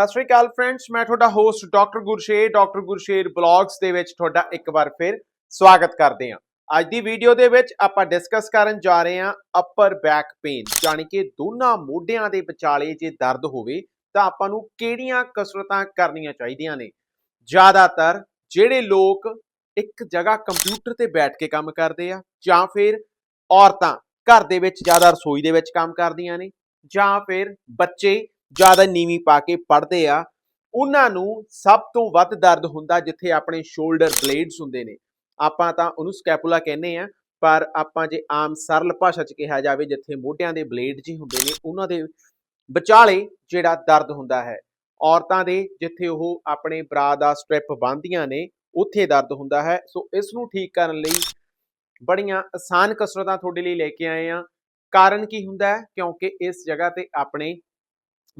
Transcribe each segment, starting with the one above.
ਸਤਿ ਸ਼੍ਰੀ ਅਕਾਲ ਫਰੈਂਡਸ ਮੈਂ ਤੁਹਾਡਾ host doctor Gursher doctor Gursher blogs ਦੇ ਵਿੱਚ ਤੁਹਾਡਾ ਇੱਕ ਵਾਰ ਫਿਰ ਸਵਾਗਤ ਕਰਦੇ ਹਾਂ। ਅੱਜ ਦੀ ਵੀਡੀਓ ਦੇ ਵਿੱਚ ਆਪਾਂ ਡਿਸਕਸ ਕਰਨ ਜਾ ਰਹੇ ਹਾਂ ਅਪਰ ਬੈਕ ਪੇਨ ਯਾਨੀ ਕਿ ਦੋਨਾਂ ਮੋਢਿਆਂ ਦੇ ਵਿਚਾਲੇ ਜੇ ਦਰਦ ਹੋਵੇ ਤਾਂ ਆਪਾਂ ਨੂੰ ਕਿਹੜੀਆਂ ਕਸਰਤਾਂ ਕਰਨੀਆਂ ਚਾਹੀਦੀਆਂ ਨੇ? ਜ਼ਿਆਦਾਤਰ ਜਿਹੜੇ ਲੋਕ ਇੱਕ ਜਗ੍ਹਾ ਕੰਪਿਊਟਰ ਤੇ ਬੈਠ ਕੇ ਕੰਮ ਕਰਦੇ ਆ, ਜਾਂ ਫਿਰ ਔਰਤਾਂ ਘਰ ਦੇ ਵਿੱਚ ਜ਼ਿਆਦਾ ਰਸੋਈ ਦੇ ਵਿੱਚ ਕੰਮ ਕਰਦੀਆਂ ਨੇ, ਜਾਂ ਫਿਰ ਬੱਚੇ ਜ਼ਿਆਦਾ ਨੀਵੀਂ ਪਾ ਕੇ ਪੜ੍ਹਦੇ ਆ, ਉਹਨਾਂ ਨੂੰ ਸਭ ਤੋਂ ਵੱਧ ਦਰਦ ਹੁੰਦਾ ਜਿੱਥੇ ਆਪਣੇ ਸ਼ੋਲਡਰ ਬਲੇਡਸ ਹੁੰਦੇ ਨੇ। ਆਪਾਂ ਤਾਂ ਉਹਨੂੰ ਸਕੈਪੂਲਾ ਕਹਿੰਦੇ ਆ, ਪਰ ਆਪਾਂ ਜੇ ਆਮ ਸਰਲ ਭਾਸ਼ਾ 'ਚ ਕਿਹਾ ਜਾਵੇ, ਜਿੱਥੇ ਮੋਢਿਆਂ ਦੇ ਬਲੇਡ ਜੀ ਹੁੰਦੇ ਨੇ, ਉਹਨਾਂ ਦੇ ਵਿਚਾਲੇ ਜਿਹੜਾ ਦਰਦ ਹੁੰਦਾ ਹੈ, ਔਰਤਾਂ ਦੇ ਜਿੱਥੇ ਉਹ ਆਪਣੇ ਬਰਾ ਦਾ ਸਟ੍ਰਿਪ ਬੰਨ੍ਹਦੀਆਂ ਨੇ, ਉੱਥੇ ਦਰਦ ਹੁੰਦਾ ਹੈ। ਸੋ ਇਸ ਨੂੰ ਠੀਕ ਕਰਨ ਲਈ ਬੜੀਆਂ ਆਸਾਨ ਕਸਰਤਾਂ ਤੁਹਾਡੇ ਲਈ ਲੈ ਕੇ ਆਏ ਆ। ਕਾਰਨ ਕੀ ਹੁੰਦਾ ਹੈ? ਕਿਉਂਕਿ ਇਸ ਜਗ੍ਹਾ ਤੇ ਆਪਣੇ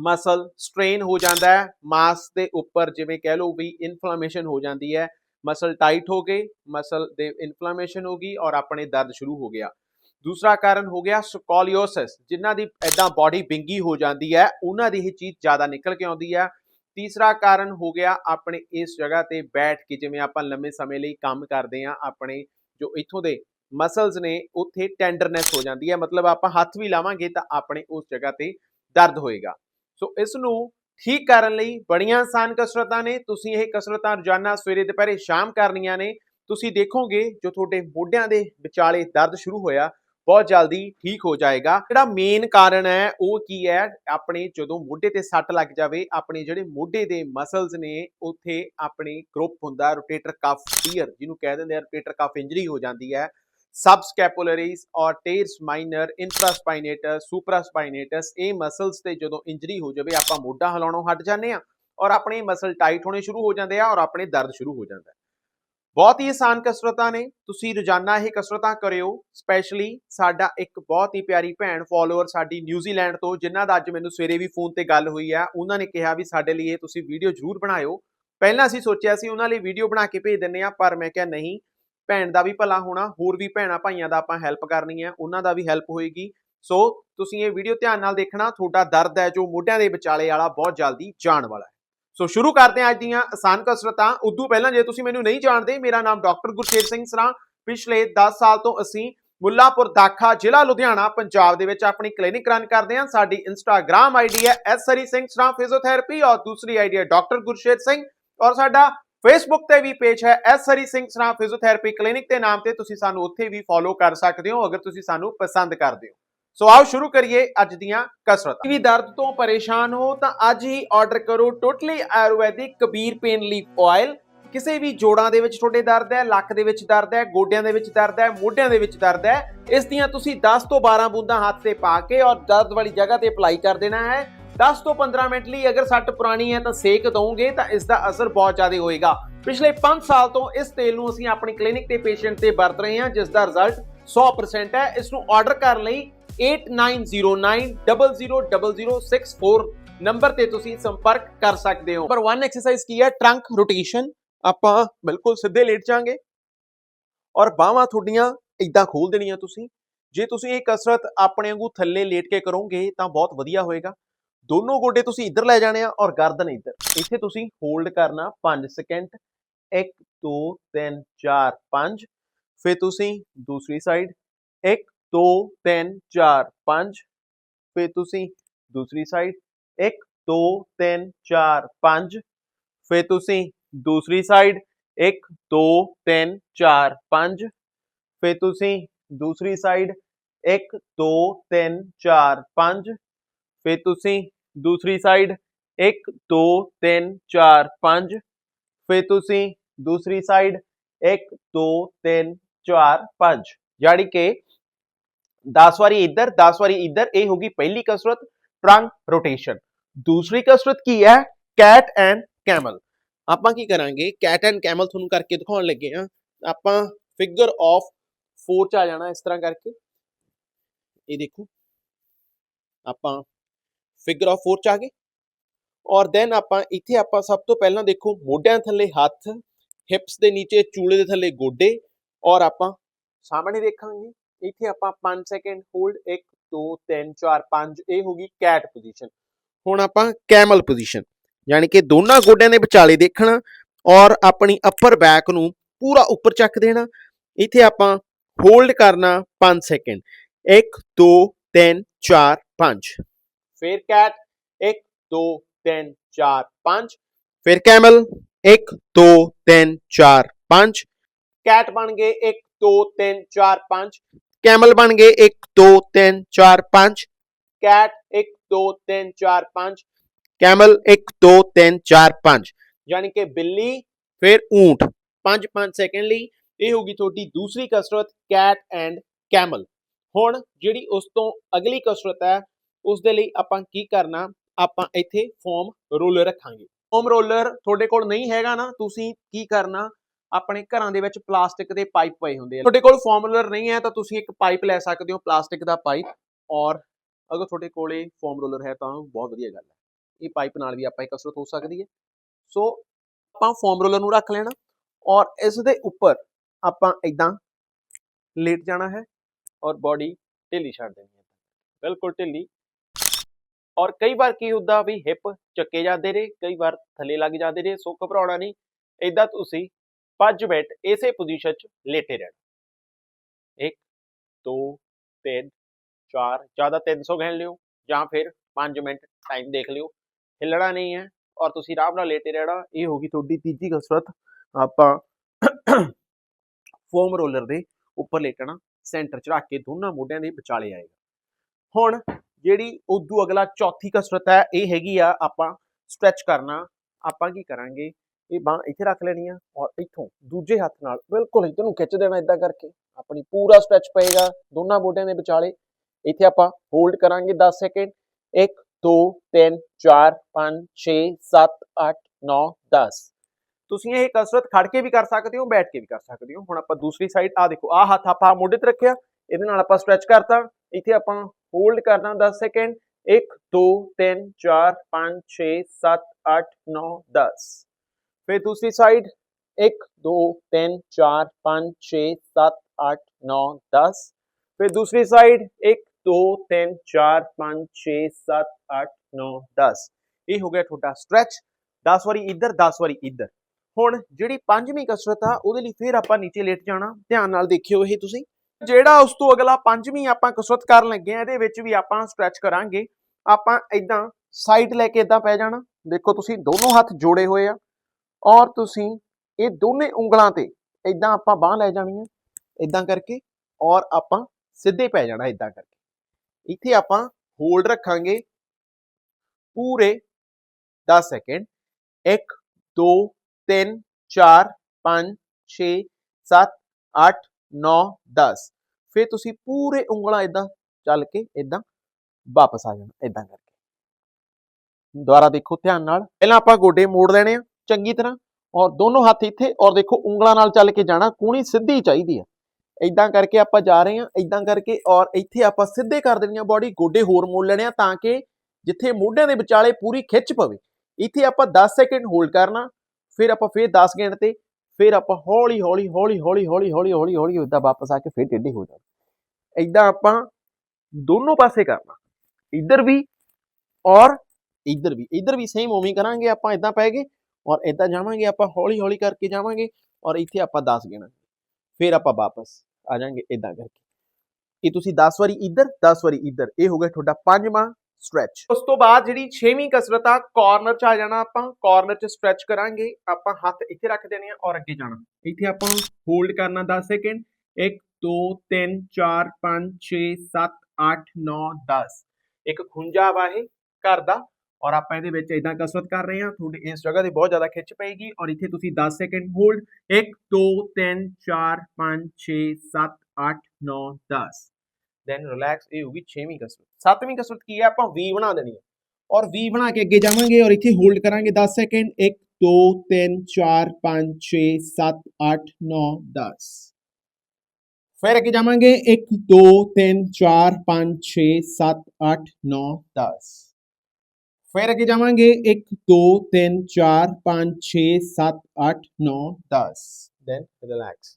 ਮਸਲ ਸਟ੍ਰੇਨ ਹੋ ਜਾਂਦਾ ਹੈ, ਮਾਸ ਦੇ ਉੱਪਰ ਜਿਵੇਂ ਕਹਿ ਲਓ ਵੀ ਇਨਫਲੇਮੇਸ਼ਨ ਹੋ ਜਾਂਦੀ ਹੈ, ਮਸਲ ਟਾਈਟ ਹੋ ਗਏ, ਮਸਲ ਦੇ ਇਨਫਲੇਮੇਸ਼ਨ ਹੋ ਗਈ ਔਰ ਆਪਣੇ ਦਰਦ ਸ਼ੁਰੂ ਹੋ ਗਿਆ। ਦੂਸਰਾ ਕਾਰਨ ਹੋ ਗਿਆ ਸਕੋਲੀਓਸਿਸ ਜਿਨ੍ਹਾਂ ਦੀ ਐਦਾਂ ਬਾਡੀ ਬਿੰਗੀ ਹੋ ਜਾਂਦੀ ਹੈ, ਉਹਨਾਂ ਦੀ ਇਹ ਚੀਜ਼ ਜ਼ਿਆਦਾ ਨਿਕਲ ਕੇ ਆਉਂਦੀ ਹੈ। ਤੀਸਰਾ ਕਾਰਨ ਹੋ ਗਿਆ ਆਪਣੇ ਇਸ ਜਗ੍ਹਾ ਤੇ ਬੈਠ ਕੇ ਜਿਵੇਂ ਆਪਾਂ ਲੰਮੇ ਸਮੇਂ ਲਈ ਕੰਮ ਕਰਦੇ ਆ ਆਪਣੇ ਜੋ ਇੱਥੋਂ ਦੇ ਮਸਲਸ ਨੇ, ਉੱਥੇ ਟੈਂਡਰਨੈਸ ਹੋ ਜਾਂਦੀ ਹੈ, ਮਤਲਬ ਆਪਾਂ ਹੱਥ ਵੀ ਲਾਵਾਂਗੇ ਤਾਂ ਆਪਣੇ ਉਸ ਜਗ੍ਹਾ ਤੇ ਦਰਦ ਹੋਏਗਾ। ਸੋ ਇਸ ਨੂੰ ਠੀਕ ਕਰਨ ਲਈ ਬੜੀਆਂ ਆਸਾਨ ਕਸਰਤਾਂ ਨੇ। ਤੁਸੀਂ ਇਹ ਕਸਰਤਾਂ ਰੋਜ਼ਾਨਾ ਸਵੇਰੇ ਦੁਪਹਿਰੇ ਸ਼ਾਮ ਕਰਨੀਆਂ ਨੇ। ਤੁਸੀਂ ਦੇਖੋਗੇ ਜੋ ਤੁਹਾਡੇ ਮੋਢਿਆਂ ਦੇ ਵਿਚਾਲੇ ਦਰਦ ਸ਼ੁਰੂ ਹੋਇਆ, ਬਹੁਤ ਜਲਦੀ ਠੀਕ ਹੋ ਜਾਏਗਾ। ਜਿਹੜਾ ਮੇਨ ਕਾਰਨ ਹੈ, ਉਹ ਕੀ ਹੈ? ਆਪਣੇ ਜਦੋਂ ਮੋਢੇ ਤੇ ਸੱਟ ਲੱਗ ਜਾਵੇ, ਆਪਣੇ ਜਿਹੜੇ ਮੋਢੇ ਦੇ ਮਸਲਸ ਨੇ, ਉੱਥੇ ਆਪਣੇ ਗਰੁੱਪ ਹੁੰਦਾ ਰੋਟੇਟਰ ਕਫ ਟੀਅਰ ਜਿਹਨੂੰ ਕਹਿ ਦਿੰਦੇ ਆ ਰੋਟੇਟਰ ਕਫ ਇੰਜਰੀ ਹੋ ਜਾਂਦੀ ਹੈ। ਸਬਸਕੈਪੂਲਰੀਜ਼ ਔਰ ਟੇਰਸ ਮਾਈਨਰ ਇਨਫਰਾਸਪਾਈਨੇਟਸ ਸੁਪਰਾਸਪਾਈਨੇਟਸ ਇਹ ਮਸਲਸ ਤੇ ਜਦੋਂ ਇੰਜਰੀ ਹੋ ਜਾਵੇ, ਆਪਾਂ ਮੋਢਾ ਹਿਲਾਉਣੋਂ ਹਟ ਜਾਂਦੇ ਆ ਔਰ ਆਪਣੇ ਮਸਲ ਟਾਈਟ ਹੋਣੇ ਸ਼ੁਰੂ ਹੋ ਜਾਂਦੇ ਆ ਔਰ ਆਪਣੇ ਦਰਦ ਸ਼ੁਰੂ ਹੋ ਜਾਂਦਾ ਬਹੁਤ ਹੀ ਆਸਾਨ ਕਸਰਤਾਂ ਨੇ, ਤੁਸੀਂ ਰੋਜ਼ਾਨਾ ਇਹ ਕਸਰਤਾਂ ਕਰਿਓ ਸਪੈਸ਼ਲੀ ਸਾਡਾ ਇੱਕ ਬਹੁਤ ਹੀ ਪਿਆਰੀ ਭੈਣ ਫਾਲੋਅਰ ਸਾਡੀ ਨਿਊਜ਼ੀਲੈਂਡ ਤੋਂ, ਜਿਨ੍ਹਾਂ ਦਾ ਅੱਜ ਮੈਨੂੰ ਸਵੇਰੇ ਵੀ ਫੋਨ ਤੇ ਗੱਲ ਹੋਈ ਆ, ਉਹਨਾਂ ਨੇ ਕਿਹਾ ਵੀ ਸਾਡੇ ਲਈ ਇਹ ਤੁਸੀਂ ਵੀਡੀਓ ਜ਼ਰੂਰ ਬਣਾਇਓ। ਪਹਿਲਾਂ ਅਸੀਂ ਸੋਚਿਆ ਸੀ ਉਹਨਾਂ ਲਈ ਵੀਡੀਓ ਬਣਾ ਕੇ ਭੇਜ ਦਿੰਨੇ ਆ ਪਰ ਮੈਂ ਕਿਹਾ ਨਹੀਂ ਭੈਣ ਦਾ ਵੀ ਭਲਾ ਹੋਣਾ, ਹੋਰ ਵੀ ਭੈਣਾਂ ਭਾਈਆਂ ਦਾ ਆਪਾਂ ਹੈਲਪ ਕਰਨੀ ਹੈ, ਉਹਨਾਂ ਦਾ ਵੀ ਹੈਲਪ ਹੋਏਗੀ। ਸੋ ਤੁਸੀਂ ਇਹ ਵੀਡੀਓ ਧਿਆਨ ਨਾਲ ਦੇਖਣਾ, ਤੁਹਾਡਾ ਦਰਦ ਹੈ ਜੋ ਮੋਢਿਆਂ ਦੇ ਵਿਚਾਲੇ ਵਾਲਾ ਬਹੁਤ ਜਲਦੀ ਜਾਣ ਵਾਲਾ ਹੈ। ਸੋ ਸ਼ੁਰੂ ਕਰਦੇ ਹਾਂ ਅੱਜ ਦੀਆਂ ਆਸਾਨ ਕਸਰਤਾਂ। ਉਦੋਂ ਪਹਿਲਾਂ ਜੇ ਤੁਸੀਂ ਮੈਨੂੰ ਨਹੀਂ ਜਾਣਦੇ, ਮੇਰਾ ਨਾਮ ਡਾਕਟਰ ਗੁਰਸ਼ੇਰ ਸਿੰਘ ਸਰਾ। ਪਿਛਲੇ 10 ਸਾਲ ਤੋਂ ਅਸੀਂ ਮੁੱਲਾਪੁਰ ਦਾਖਾ ਜ਼ਿਲ੍ਹਾ ਲੁਧਿਆਣਾ, ਪੰਜਾਬ ਦੇ ਵਿੱਚ ਆਪਣੀ ਕਲੀਨਿਕ ਰਨ ਕਰਦੇ ਹਾਂ। ਸਾਡੀ ਇੰਸਟਾਗ੍ਰam ਆਈਡੀ ਹੈ ਐਸਰੀ ਸਿੰਘ ਸਰਾ ਫਿਜ਼ੀਓਥੈਰੇਪੀ ਔਰ ਦੂਸਰੀ ਆਈਡੀ ਹੈ ਡਾਕਟਰ ਗੁਰਸ਼ੇਰ ਸਿੰਘ ਔਰ ਸਾਡਾ ਫੇਸਬੁੱਕ ਤੇ ਵੀ ਪੇਜ ਹੈ S Hari Singh Sra physiotherapy clinic ਦੇ ਨਾਮ ਤੇ ਤੁਸੀਂ ਸਾਨੂੰ ਉੱਥੇ ਵੀ ਫੋਲੋ ਕਰ ਸਕਦੇ ਹੋ, ਅਗਰ ਤੁਸੀਂ ਸਾਨੂੰ ਪਸੰਦ ਕਰਦੇ ਹੋ। ਸੋ ਆਓ ਸ਼ੁਰੂ ਕਰੀਏ ਅੱਜ ਦੀਆਂ ਕਸਰਤਾਂ। ਵੀ ਦਰਦ ਤੋਂ ਪਰੇਸ਼ਾਨ ਹੋ ਤਾਂ ਅੱਜ ਹੀ ਆਰਡਰ ਕਰੋ totally Ayurvedic Kabir pain leaf oil ਕਿਸੇ ਵੀ ਜੋੜਾਂ ਦੇ ਵਿੱਚ ਤੁਹਾਡੇ ਦਰਦ ਹੈ, ਲੱਕ ਦੇ ਵਿੱਚ ਦਰਦ ਹੈ, ਗੋਡਿਆਂ ਦੇ ਵਿੱਚ ਦਰਦ ਹੈ, ਮੋਢਿਆਂ ਦੇ ਵਿੱਚ ਦਰਦ ਹੈ, ਇਸ ਦੀਆਂ ਤੁਸੀਂ 10 ਤੋਂ 12 ਬੂੰਦਾਂ ਹੱਥ ਤੇ ਪਾ ਕੇ ਔਰ ਦਰਦ ਵਾਲੀ ਜਗ੍ਹਾ ਤੇ ਅਪਲਾਈ ਕਰ ਦੇਣਾ ਹੈ। 10 ਤੋਂ 15 ਮਿੰਟ ਲਈ ਅਗਰ ਸੱਟ ਪੁਰਾਣੀ ਹੈ ਤਾਂ ਸੇਕ ਦਵੋਗੇ ਤਾਂ ਇਸ ਦਾ ਅਸਰ ਬਹੁਤ ਜ਼ਿਆਦਾ ਹੋਏਗਾ। ਪਿਛਲੇ 5 ਸਾਲ ਤੋਂ ਇਸ ਤੇਲ ਨੂੰ ਅਸੀਂ ਆਪਣੀ ਕਲੀਨਿਕ ਤੇ ਪੇਸ਼ੈਂਟ ਤੇ ਵਰਤ ਰਹੇ ਹਾਂ, ਜਿਸ ਦਾ ਰਿਜ਼ਲਟ 100% ਹੈ। ਇਸ ਨੂੰ ਆਰਡਰ ਕਰਨ ਲਈ 8909000064 ਨੰਬਰ ਤੇ ਤੁਸੀਂ ਸੰਪਰਕ ਕਰ ਸਕਦੇ ਹੋ। ਨੰਬਰ 1 ਐਕਸਰਸਾਈਜ਼ ਕੀ ਹੈ? ਟਰੰਕ ਰੋਟੇਸ਼ਨ ਆਪਾਂ ਬਿਲਕੁਲ ਸਿੱਧੇ ਲੇਟ ਜਾਾਂਗੇ ਔਰ ਬਾਹਾਂ ਤੁਹਾਡੀਆਂ ਇਦਾਂ ਖੋਲ ਦੇਣੀਆਂ ਤੁਸੀਂ। ਜੇ ਤੁਸੀਂ ਇਹ ਕਸਰਤ ਆਪਣੇ ਵਾਂਗੂ ਥੱਲੇ ਲੇਟ ਕੇ ਕਰੋਗੇ ਤਾਂ ਬਹੁਤ ਵਧੀਆ ਹੋਏਗਾ। ਦੋਨੋਂ ਗੋਡੇ ਤੁਸੀਂ ਇੱਧਰ ਲੈ ਜਾਣੇ ਆ ਔਰ ਗਰਦਨ ਇੱਧਰ। ਇੱਥੇ ਤੁਸੀਂ ਹੋਲਡ ਕਰਨਾ 5 ਸੈਕਿੰਡ 1 2 3 4 5 ਫਿਰ ਤੁਸੀਂ ਦੂਸਰੀ ਸਾਈਡ 1 2 3 4 5 ਫਿਰ ਤੁਸੀਂ ਦੂਸਰੀ ਸਾਈਡ 1 2 3 4 5 ਫਿਰ ਤੁਸੀਂ ਦੂਸਰੀ ਸਾਈਡ 1 2 3 4 5 ਫਿਰ ਤੁਸੀਂ ਦੂਸਰੀ ਸਾਈਡ 1 2 3 4 5 ਫਿਰ ਤੁਸੀਂ ਦੂਸਰੀ ਸਾਈਡ 1 2 3 4 5 ਫਿਰ ਤੁਸੀਂ ਦੂਸਰੀ ਸਾਈਡ 1 2 3 4 5 ਜਾੜੀ ਕਿ 10 ਵਾਰੀ ਇੱਧਰ 10 ਵਾਰੀ ਇੱਧਰ ਇਹ ਹੋਗੀ ਪਹਿਲੀ ਕਸਰਤ ਟਰੰਕ ਰੋਟੇਸ਼ਨ ਦੂਸਰੀ ਕਸਰਤ ਕੀ ਹੈ ਕੈਟ ਐਂਡ ਕੈਮਲ ਆਪਾਂ ਕੀ ਕਰਾਂਗੇ ਕੈਟ ਐਂਡ ਕੈਮਲ ਤੁਹਾਨੂੰ ਕਰਕੇ ਦਿਖਾਉਣ ਲੱਗੇ ਆ ਆਪਾਂ ਫਿਗਰ ਆਫ 4 ਚ ਆ ਜਾਣਾ ਇਸ ਤਰ੍ਹਾਂ ਕਰਕੇ ਇਹ ਦੇਖੋ ਆਪਾਂ ਫਿਗਰ ਆਫ 4 ਚ ਆ ਗਏ। ਔਰ ਦੈਨ ਆਪਾਂ, ਇੱਥੇ ਆਪਾਂ ਸਭ ਤੋਂ ਪਹਿਲਾਂ ਦੇਖੋ, ਮੋਢਿਆਂ ਥੱਲੇ ਹੱਥ ਹਿਪਸ ਦੇ ਨੀਚੇ, ਚੂਲੇ ਦੇ ਥੱਲੇ ਗੋਡੇ। ਔਰ ਆਪਾਂ ਸਾਹਮਣੇ ਦੇਖਾਂਗੇ, ਇੱਥੇ ਆਪਾਂ 5 ਸੈਕਿੰਡ ਹੋਲਡ 1 2 3 4 5 ਇਹ ਹੋ ਗਈ ਕੈਟ ਪੋਜੀਸ਼ਨ ਹੁਣ ਆਪਾਂ ਕੈਮਲ ਪੋਜੀਸ਼ਨ ਯਾਨੀ ਕਿ ਦੋਨਾਂ ਗੋਡਿਆਂ ਦੇ ਵਿਚਾਲੇ ਦੇਖਣਾ ਔਰ ਆਪਣੀ ਅਪਰ ਬੈਕ ਨੂੰ ਪੂਰਾ ਉੱਪਰ ਚੱਕ ਦੇਣਾ। ਇੱਥੇ ਆਪਾਂ ਹੋਲਡ ਕਰਨਾ 5 ਸੈਕਿੰਡ 1 2 3 4 5 फिर कैट एक दो तीन चार पांच फिर कैमल एक दो तीन चार पांच कैट बन गए एक दो तीन चार पांच कैमल बन गए एक दो तीन चार पांच कैट एक दो तीन चार पांच कैमल एक दो तीन चार पांच ਯਾਨੀ ਕਿ ਬਿੱਲੀ ਫਿਰ ਊਂਟ 5-5 ਸੈਕਿੰਡ ਲਈ ਇਹ ਹੋਗੀ ਤੁਹਾਡੀ ਦੂਸਰੀ ਕਸਰਤ ਕੈਟ ਐਂਡ ਕੈਮਲ ਹੁਣ ਜਿਹੜੀ ਉਸ ਤੋਂ ਅਗਲੀ ਕਸਰਤ ਹੈ ਉਸ ਦੇ ਲਈ ਆਪਾਂ ਕੀ ਕਰਨਾ, ਆਪਾਂ ਇੱਥੇ ਫੋਮ ਰੋਲਰ ਰੱਖਾਂਗੇ। ਫੋਮ ਰੋਲਰ ਤੁਹਾਡੇ ਕੋਲ ਨਹੀਂ ਹੈਗਾ ਨਾ, ਤੁਸੀਂ ਕੀ ਕਰਨਾ, ਆਪਣੇ ਘਰਾਂ ਦੇ ਵਿੱਚ ਪਲਾਸਟਿਕ ਦੇ ਪਾਈਪ ਪਏ ਹੁੰਦੇ ਆ। ਤੁਹਾਡੇ ਕੋਲ ਫੋਮ ਰੋਲਰ ਨਹੀਂ ਹੈ ਤਾਂ ਤੁਸੀਂ ਇੱਕ ਪਾਈਪ ਲੈ ਸਕਦੇ ਹੋ ਪਲਾਸਟਿਕ ਦਾ ਪਾਈਪ ਔਰ ਅਗਰ ਤੁਹਾਡੇ ਕੋਲੇ ਫੋਮ ਰੋਲਰ ਹੈ ਤਾਂ ਬਹੁਤ ਵਧੀਆ ਗੱਲ ਹੈ। ਇਹ ਪਾਈਪ ਨਾਲ ਵੀ ਆਪਾਂ ਇਹ ਕਸਰਤ ਹੋ ਸਕਦੀ ਹੈ। ਸੋ ਆਪਾਂ ਫੋਮ ਰੋਲਰ ਨੂੰ ਰੱਖ ਲੈਣਾ ਔਰ ਇਸ ਦੇ ਉੱਪਰ ਆਪਾਂ ਇਦਾਂ ਲੇਟ ਜਾਣਾ ਹੈ ਔਰ ਬਾਡੀ ਢਿੱਲੀ ਛੱਡ ਦੇਣੀ ਹੈ। ਬਿਲਕੁਲ ਢਿੱਲੀ ਔਰ ਕਈ ਵਾਰ ਕੀ ਹੁੰਦਾ ਵੀ ਹਿੱਪ ਚੱਕੇ ਜਾਂਦੇ ਨੇ, ਕਈ ਵਾਰ ਥੱਲੇ ਲੱਗ ਜਾਂਦੇ ਨੇ ਸੋ ਘਬਰਾਉਣਾ ਨਹੀਂ ਇਦਾਂ ਤੁਸੀਂ 5 ਮਿੰਟ ਇਸੇ ਪੋਜੀਸ਼ਨ 'ਚ ਲੇਟੇ ਰਹਿਣਾ। 1 2 3 4 ਜ਼ਿਆਦਾ 300 ਗਿਣ ਲਿਓ ਜਾਂ ਫਿਰ 5 ਮਿੰਟ ਟਾਈਮ ਦੇਖ ਲਿਓ। ਹਿੱਲਣਾ ਨਹੀਂ ਹੈ ਔਰ ਤੁਸੀਂ ਆਰਾਮ ਨਾਲ ਲੇਟੇ ਰਹਿਣਾ। ਇਹ ਹੋਗੀ ਤੁਹਾਡੀ ਤੀਜੀ ਕਸਰਤ। ਆਪਾਂ ਫੋਮ ਰੋਲਰ ਦੇ ਉੱਪਰ ਲੇਟਣਾ ਸੈਂਟਰ 'ਚ ਰੱਖ ਕੇ ਦੋਨਾਂ ਮੋਢਿਆਂ ਦੇ ਵਿਚਾਲੇ ਆਏਗਾ। ਹੁਣ ਜਿਹੜੀ ਉਦੋਂ ਅਗਲਾ ਚੌਥੀ ਕਸਰਤ ਹੈ, ਇਹ ਹੈਗੀ ਆ ਆਪਾਂ ਸਟ੍ਰੈਚ ਕਰਨਾ। ਆਪਾਂ ਕੀ ਕਰਾਂਗੇ? ਇਹ ਬਾਹ ਇੱਥੇ ਰੱਖ ਲੈਣੀ ਆ ਔਰ ਇੱਥੋਂ ਦੂਜੇ ਹੱਥ ਨਾਲ ਬਿਲਕੁਲ ਇੱਧਰ ਨੂੰ ਖਿੱਚ ਦੇਣਾ ਇਦਾਂ ਕਰਕੇ। ਆਪਣੀ ਪੂਰਾ ਸਟ੍ਰੈਚ ਪਏਗਾ, ਦੋਨਾਂ ਮੋਢਿਆਂ ਦੇ ਵਿਚਾਲੇ। ਇੱਥੇ ਆਪਾਂ ਹੋਲਡ ਕਰਾਂਗੇ 10 ਸੈਕਿੰਡ 1 2 3 4 5 6 7 8 9 10 ਤੁਸੀਂ ਇਹ ਕਸਰਤ ਖੜ ਕੇ ਵੀ ਕਰ ਸਕਦੇ ਹੋ, ਬੈਠ ਕੇ ਵੀ ਕਰ ਸਕਦੇ ਹੋ। ਹੁਣ ਆਪਾਂ ਦੂਸਰੀ ਸਾਈਡ ਆ ਦੇਖੋ ਆ ਹੱਥ ਆਪਾਂ ਮੋਢੇ ਤੇ ਰੱਖਿਆ। ਇਹਦੇ ਨਾਲ ਆਪਾਂ ਸਟ੍ਰੈਚ ਕਰਤਾ। ਇੱਥੇ ਆਪਾਂ होल्ड करना 10 सेकेंड एक दो तीन चार पाँच छ सात आठ नौ दस फिर दूसरी साइड एक दो तीन चार पाँच छ सात आठ नौ दस फिर दूसरी साइड एक दो तीन चार पाँच छ सात आठ नौ दस ये हो गया छोटा स्ट्रेच दस वारी इधर दस वारी इधर ਹੁਣ ਜਿਹੜੀ ਪੰਜਵੀਂ ਕਸਰਤ ਆ ਉਹਦੇ ਲਈ ਫੇਰ ਆਪਾਂ ਨੀਚੇ ਲੇਟ ਜਾਣਾ ਧਿਆਨ ਨਾਲ ਦੇਖਿਓ ਇਹ ਤੁਸੀਂ ਜਿਹੜਾ ਉਸ ਤੋਂ ਅਗਲਾ ਪੰਜਵੀਂ ਆਪਾਂ ਕਸਰਤ ਕਰਨ ਲੱਗੇ ਆ ਇਹਦੇ ਵਿੱਚ ਵੀ ਆਪਾਂ ਸਟ੍ਰੈਚ ਕਰਾਂਗੇ। ਆਪਾਂ ਇਦਾਂ ਸਾਈਡ ਲੈ ਕੇ ਇਦਾਂ ਪੈ ਜਾਣਾ। ਦੇਖੋ ਤੁਸੀਂ ਦੋਨੋਂ ਹੱਥ ਜੋੜੇ ਹੋਏ ਆ ਔਰ ਤੁਸੀਂ ਇਹ ਦੋਨੇ ਉਂਗਲਾਂ ਤੇ ਇਦਾਂ ਆਪਾਂ ਬਾਹ ਲੈ ਜਾਣੀ ਆ ਇਦਾਂ ਕਰਕੇ ਔਰ ਆਪਾਂ ਸਿੱਧੇ ਪੈ ਜਾਣਾ ਇਦਾਂ ਕਰਕੇ। ਇੱਥੇ ਆਪਾਂ ਹੋਲਡ ਰੱਖਾਂਗੇ ਪੂਰੇ 10 ਸੈਕਿੰਡ 1 2 3 4 5 6 7 8 9 10 ਫਿਰ ਤੁਸੀਂ ਪੂਰੇ ਉਂਗਲਾਂ ਇਦਾਂ ਚੱਲ ਕੇ ਇਦਾਂ ਵਾਪਸ ਆ ਜਾਣਾ ਇਦਾਂ ਕਰਕੇ। ਦੁਬਾਰਾ ਦੇਖੋ ਧਿਆਨ ਨਾਲ। ਪਹਿਲਾਂ ਆਪਾਂ ਗੋਡੇ ਮੋੜ ਲੈਣੇ ਆ, ਚੰਗੀ ਤਰ੍ਹਾਂ। ਔਰ ਦੋਨੋਂ ਹੱਥ ਇੱਥੇ, ਔਰ ਦੇਖੋ ਉਂਗਲਾਂ ਨਾਲ ਚੱਲ ਕੇ ਜਾਣਾ ਕੂਣੀ ਸਿੱਧੀ ਚਾਹੀਦੀ ਆ। ਇਦਾਂ ਕਰਕੇ ਆਪਾਂ ਜਾ ਰਹੇ ਆ ਇਦਾਂ ਕਰਕੇ, ਔਰ ਇੱਥੇ ਆਪਾਂ ਸਿੱਧੇ ਕਰ ਦੇਣੀ ਆ ਬਾਡੀ ਗੋਡੇ ਹੋਰ ਮੋੜ ਲੈਣੇ ਆ ਤਾਂ ਕਿ ਜਿੱਥੇ ਮੋਢਿਆਂ ਦੇ ਵਿਚਾਲੇ ਪੂਰੀ ਖਿੱਚ ਪਵੇ। ਇੱਥੇ ਆਪਾਂ 10 ਸੈਕਿੰਡ ਹੋਲਡ ਕਰਨਾ, ਫਿਰ ਆਪਾਂ ਫੇਰ 10 ਗਿਣ ਤੇ ਫਿਰ ਆਪਾਂ ਹੌਲੀ ਹੌਲੀ ਹੌਲੀ ਹੌਲੀ ਹੌਲੀ ਹੌਲੀ ਹੌਲੀ ਹੌਲੀ ਉਦਾਂ ਵਾਪਸ ਆ ਕੇ ਫਿਰ ਟੇਢੇ ਹੋ ਜਾਣਾ। ਇਦਾਂ ਆਪਾਂ ਦੋਨੋਂ ਪਾਸੇ ਕਰਨਾ। ਇੱਧਰ ਵੀ ਔਰ ਇੱਧਰ ਵੀ। ਇੱਧਰ ਵੀ ਸੇਮ ਉਵੇਂ ਕਰਾਂਗੇ ਆਪਾਂ ਇਦਾਂ ਪੈ ਗਏ ਔਰ ਇਦਾਂ ਜਾਵਾਂਗੇ ਆਪਾਂ ਹੌਲੀ ਹੌਲੀ ਕਰਕੇ ਜਾਵਾਂਗੇ ਔਰ ਇੱਥੇ ਆਪਾਂ 10 ਗਿਣਾਂਗੇ। ਫਿਰ ਆਪਾਂ ਵਾਪਸ ਆ ਜਾਾਂਗੇ ਇਦਾਂ ਕਰਕੇ। ਇਹ ਤੁਸੀਂ 10 ਵਾਰੀ ਇੱਧਰ 10 ਵਾਰੀ ਇੱਧਰ। ਇਹ ਹੋ ਗਿਆ ਤੁਹਾਡਾ ਪੰਜਵਾਂ ਸਟ੍ਰੈਚ ਉਸ ਤੋਂ ਬਾਅਦ ਜਿਹੜੀ 6ਵੀਂ ਕਸਰਤ ਆ ਕਾਰਨਰ 'ਚ ਆ ਜਾਣਾ ਆਪਾਂ ਕਾਰਨਰ 'ਚ ਸਟ੍ਰੈਚ ਕਰਾਂਗੇ, ਆਪਾਂ ਹੱਥ ਇੱਥੇ ਰੱਖ ਦੇਣੇ ਆ ਔਰ ਅੱਗੇ ਜਾਣਾ। ਇੱਥੇ ਆਪਾਂ ਹੋਲਡ ਕਰਨਾ 10 ਸੈਕਿੰਡ 1 2 3 4 5 6 7 8 9 10 ਇੱਕ ਖੁੰਝਾ ਵਾ ਇਹ ਘਰ ਦਾ ਔਰ ਆਪਾਂ ਇਹਦੇ ਵਿੱਚ ਇਦਾਂ ਕਸਰਤ ਕਰ ਰਹੇ ਹਾਂ ਤੁਹਾਡੀ ਇਸ ਜਗ੍ਹਾ ਤੇ ਬਹੁਤ ਜ਼ਿਆਦਾ ਖਿੱਚ ਪਏਗੀ ਔਰ ਇੱਥੇ ਤੁਸੀਂ 10 ਸੈਕਿੰਡ ਹੋਲਡ 1 2 3 4 5 6 7 8 9 10 देन रिलैक्स ये होगी 6ਵੀं ਕਸਰਤ 7ਵੀਂ ਕਸਰਤ की है आप वी बना देनी है। और वी बना के अगे जावे और इतने होल्ड करा दस सैकेंड एक, दो, तीन, चार 5 6 7 अठ नौ, दस। फिर अगे जावे एक, दो, तीन, चार, पाँच, छ, सात अठ नौ, दस। फिर अगे जावे एक, दो, तीन, चार, पाँच, छ, सात अठ नौ, दस। दैन रिलैक्स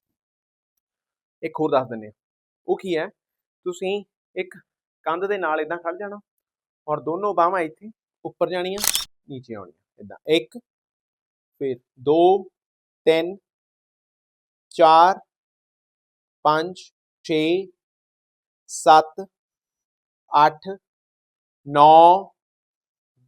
एक होर दस दें वो की है। ਤੁਸੀਂ ਇੱਕ ਕੰਧ ਦੇ ਨਾਲ ਇਦਾਂ ਖੜ ਜਾਣਾ ਔਰ ਦੋਨੋਂ ਬਾਹਾਂ ਇੱਥੇ ਉੱਪਰ ਜਾਣੀਆਂ, ਨੀਚੇ ਆਉਣੀਆਂ ਇਦਾਂ ਇੱਕ, ਫਿਰ 2 3 4 5 6 7 8 9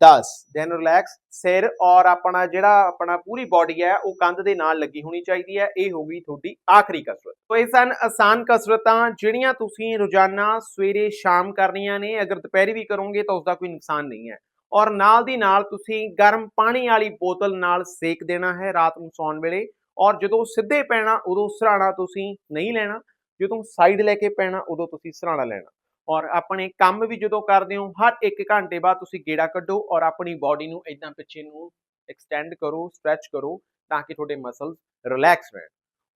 10 ਦੈਨ ਰਿਲੈਕਸ ਸਿਰ ਔਰ ਆਪਣਾ ਜਿਹੜਾ ਆਪਣਾ ਪੂਰੀ ਬਾਡੀ ਹੈ, ਉਹ ਕੰਧ ਦੇ ਨਾਲ ਲੱਗੀ ਹੋਣੀ ਚਾਹੀਦੀ ਹੈ, ਇਹ ਹੋਗੀ ਤੁਹਾਡੀ ਆਖਰੀ ਕਸਰਤ। ਤੋ ਇਹ ਸਨ ਆਸਾਨ ਕਸਰਤਾਂ, ਜਿਹੜੀਆਂ ਤੁਸੀਂ ਰੋਜ਼ਾਨਾ ਸਵੇਰੇ ਸ਼ਾਮ ਕਰਨੀਆਂ ਨੇ, ਅਗਰ ਦੁਪਹਿਰੇ ਵੀ ਕਰੋਗੇ ਤਾਂ ਉਸ ਦਾ ਕੋਈ ਨੁਕਸਾਨ ਨਹੀਂ ਹੈ। ਔਰ ਨਾਲ ਦੀ ਨਾਲ ਤੁਸੀਂ ਗਰਮ ਪਾਣੀ ਵਾਲੀ ਬੋਤਲ ਨਾਲ ਸੇਕ ਦੇਣਾ ਹੈ ਰਾਤ ਨੂੰ ਸੌਣ ਵੇਲੇ, ਔਰ ਜਦੋਂ ਸਿੱਧੇ ਪੈਣਾ ਉਦੋਂ ਸਰਾਣਾ ਤੁਸੀਂ ਨਹੀਂ ਲੈਣਾ, ਜਦੋਂ ਸਾਈਡ ਲੈ ਕੇ ਪੈਣਾ ਉਦੋਂ ਤੁਸੀਂ ਸਰਾਣਾ ਲੈਣਾ। ਔਰ ਆਪਣੇ ਕੰਮ ਵੀ ਜਦੋਂ ਕਰਦੇ ਹੋ, ਹਰ 1 ਘੰਟੇ ਬਾਅਦ ਤੁਸੀਂ ਗੇੜਾ ਕੱਢੋ ਔਰ ਆਪਣੀ ਬਾਡੀ ਨੂੰ ਇਦਾਂ ਪਿੱਛੇ ਨੂੰ ਐਕਸਟੈਂਡ ਕਰੋ ਸਟ੍ਰੈਚ ਕਰੋ ਤਾਂ ਕਿ ਤੁਹਾਡੇ ਮਸਲਸ ਰਿਲੈਕਸ ਰਹਿਣ।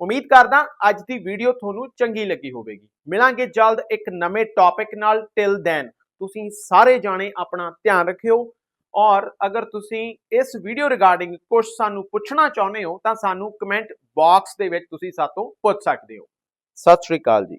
ਉਮੀਦ ਕਰਦਾ ਅੱਜ ਦੀ ਵੀਡੀਓ ਤੁਹਾਨੂੰ ਚੰਗੀ ਲੱਗੀ ਹੋਵੇਗੀ। ਮਿਲਾਂਗੇ ਜਲਦ ਇੱਕ ਨਵੇਂ ਟੌਪਿਕ ਨਾਲ। ਟਿਲ ਦੈਨ ਤੁਸੀਂ ਸਾਰੇ ਜਾਣੇ ਆਪਣਾ ਧਿਆਨ ਰੱਖਿਓ ਔਰ ਅਗਰ ਤੁਸੀਂ ਇਸ ਵੀਡੀਓ ਰਿਗਾਰਡਿੰਗ ਕੁਝ ਸਾਨੂੰ ਪੁੱਛਣਾ ਚਾਹੁੰਦੇ ਹੋ ਤਾਂ ਸਾਨੂੰ ਕਮੈਂਟ ਬਾਕਸ ਦੇ ਵਿੱਚ ਤੁਸੀਂ ਸਾਤੋਂ ਪੁੱਛ ਸਕਦੇ ਹੋ। ਸਤਿ ਸ਼੍ਰੀ ਅਕਾਲ ਜੀ।